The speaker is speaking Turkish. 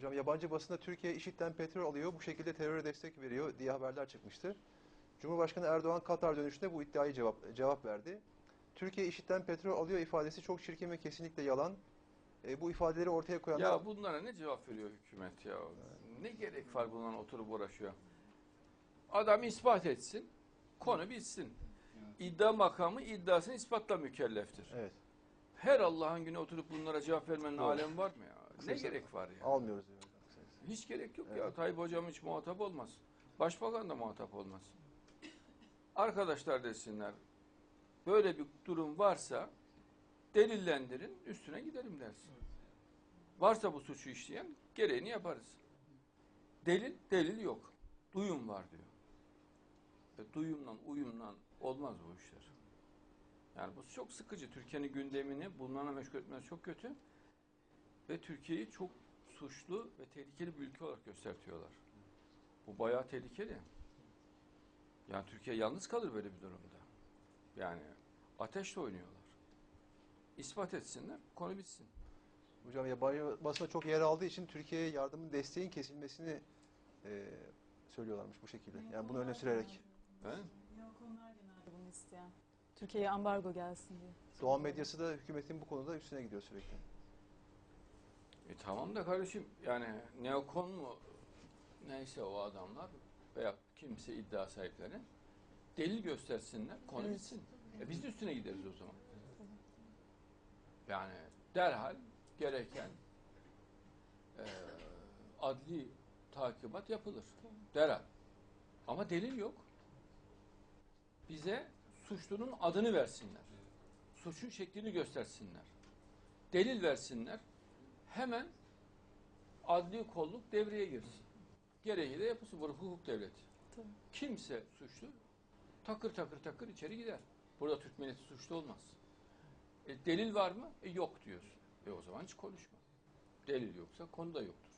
Hocam yabancı basında Türkiye IŞİD'den petrol alıyor, bu şekilde teröre destek veriyor diye haberler çıkmıştı. Cumhurbaşkanı Erdoğan Katar dönüşünde bu iddiayı cevap, cevap verdi. Türkiye IŞİD'den petrol alıyor ifadesi çok çirkin ve kesinlikle yalan. E, bu ifadeleri ortaya koyanlar... Ya bunlara ne cevap veriyor hükümet ya? Ne gerek var bundan oturup uğraşıyor? Adam ispat etsin, konu bitsin. İddia makamı iddiasını ispatla mükelleftir. Evet, Her Allah'ın günü oturup bunlara cevap vermenin Doğru. alemi var mı ya? Ne Kısacası gerek var ya? almıyoruz kısacası. Hiç gerek yok ya. Tayyip hocam hiç muhatap olmaz. Başbakan da muhatap olmaz. Arkadaşlar desinler, böyle bir durum varsa delillendirin, üstüne gidelim dersin. Varsa bu suçu işleyen gereğini yaparız. Delil, delil yok. Duyum var diyor. E, duyumla, uyumla olmaz bu işler. Yani bu çok sıkıcı. Türkiye'nin gündemini bunlarla meşgul etmesi çok kötü. Ve Türkiye'yi çok suçlu ve tehlikeli bir ülke olarak göstertiyorlar. Bu bayağı tehlikeli. Yani Türkiye yalnız kalır böyle bir durumda. Yani ateşle oynuyorlar. İspat etsinler, konu bitsin. Hocam yabancı basında çok yer aldığı için Türkiye'ye yardımın desteğin kesilmesini e, söylüyorlarmış bu şekilde. Yani bunu öne sürerek. He? Neokonlar genelde bunu isteyen. Türkiye'ye ambargo gelsin diye. Doğan medyası da hükümetin bu konuda üstüne gidiyor sürekli. E tamam da kardeşim yani neokon mu neyse o adamlar veya kimse iddia sahipleri delil göstersinler, konu Evet. bitsin. E biz de üstüne gideriz o zaman. Yani derhal gereken e, adli takibat yapılır. Derhal. Ama delil yok. Bize suçlunun adını versinler. Suçun şeklini göstersinler. Delil versinler. Hemen adli kolluk devreye girsin. Gereği de yapılsın. Bu hukuk devleti. Tabii. Kimse suçlu takır takır takır içeri gider. Burada Türk milleti suçlu olmaz. E, delil var mı? E, yok diyorsun. E o zaman hiç konuşma. Delil yoksa konu da yoktur.